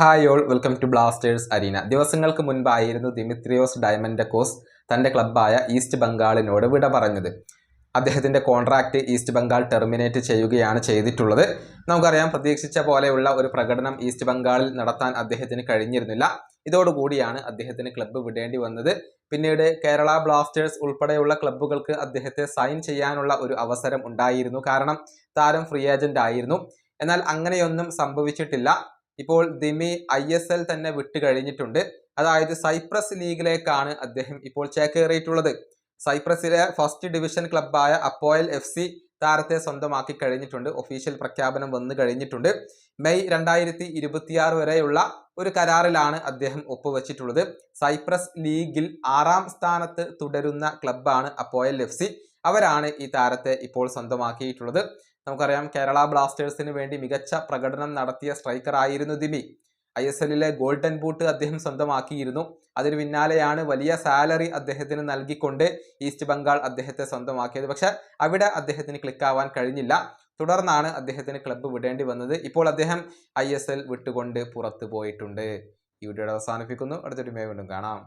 Hi all welcome to Blasters arena. ദിവസങ്ങൾക്ക് മുൻപായിരുന്നു Dimitrios Diamantakos തന്റെ ക്ലബ്ബായ ഈസ്റ്റ് ബംഗാളിനോട് വിട പറഞ്ഞത്. അദ്ദേഹത്തിന്റെ കോൺട്രാക്റ്റ് ഈസ്റ്റ് ബംഗാൾ ടെർമിനേറ്റ് ചെയ്യുകയാണ് ചെയ്തിട്ടുള്ളത്. നമുക്കറിയാം പ്രതീക്ഷിച്ച പോലെയുള്ള ഒരു പ്രകടനം ഈസ്റ്റ് ബംഗാളിൽ നടത്താൻ അദ്ദേഹത്തിന് കഴിഞ്ഞിരുന്നില്ല. ഇതോടുകൂടിയാണ് അദ്ദേഹത്തിന് ക്ലബ്ബ് വിടേണ്ടി വന്നത്. പിന്നീട് കേരള ബ്ലാസ്റ്റേഴ്സ് ഉൾപ്പെടെയുള്ള ക്ലബ്ബുകൾക്ക് അദ്ദേഹത്തെ സൈൻ ചെയ്യാനുള്ള ഒരു അവസരം ഉണ്ടായിരുന്നു. കാരണം താരം ഫ്രീ ഏജന്റ് ആയിരുന്നു. എന്നാൽ അങ്ങനെയൊന്നും സംഭവിച്ചിട്ടില്ല. ഇപ്പോൾ ദിമി ഐ എസ് എൽ തന്നെ വിട്ടു കഴിഞ്ഞിട്ടുണ്ട്. അതായത് സൈപ്രസ് ലീഗിലേക്കാണ് അദ്ദേഹം ഇപ്പോൾ ചേക്കേറിയിട്ടുള്ളത്. സൈപ്രസിലെ ഫസ്റ്റ് ഡിവിഷൻ ക്ലബ്ബായ അപ്പോയൽ എഫ് സി താരത്തെ സ്വന്തമാക്കി കഴിഞ്ഞിട്ടുണ്ട്. ഒഫീഷ്യൽ പ്രഖ്യാപനം വന്നു കഴിഞ്ഞിട്ടുണ്ട്. മെയ് രണ്ടായിരത്തി ഇരുപത്തിയാറ് വരെയുള്ള ഒരു കരാറിലാണ് അദ്ദേഹം ഒപ്പുവച്ചിട്ടുള്ളത്. സൈപ്രസ് ലീഗിൽ ആറാം സ്ഥാനത്ത് തുടരുന്ന ക്ലബ്ബാണ് അപ്പോയൽ എഫ് സി അവരാണ് ഈ താരത്തെ ഇപ്പോൾ സ്വന്തമാക്കിയിട്ടുള്ളത്. നമുക്കറിയാം കേരള ബ്ലാസ്റ്റേഴ്സിന് വേണ്ടി മികച്ച പ്രകടനം നടത്തിയ സ്ട്രൈക്കർ ആയിരുന്നു ദിമി ഐ എസ് എല്ലിലെ ഗോൾഡൻ ബൂട്ട് അദ്ദേഹം സ്വന്തമാക്കിയിരുന്നു. അതിന് പിന്നാലെയാണ് വലിയ സാലറി അദ്ദേഹത്തിന് നൽകിക്കൊണ്ട് ഈസ്റ്റ് ബംഗാൾ അദ്ദേഹത്തെ സ്വന്തമാക്കിയത്. പക്ഷെ അവിടെ അദ്ദേഹത്തിന് ക്ലിക്കാവാൻ കഴിഞ്ഞില്ല. തുടർന്നാണ് അദ്ദേഹത്തിന് ക്ലബ്ബ് വിടേണ്ടി വന്നത്. ഇപ്പോൾ അദ്ദേഹം ഐ എസ് എൽ വിട്ടുകൊണ്ട് പുറത്തു പോയിട്ടുണ്ട്. ഈ വീഡിയോയുടെ അവസാനിപ്പിക്കുന്നു. അടുത്തൊരു മേ വീണ്ടും കാണാം.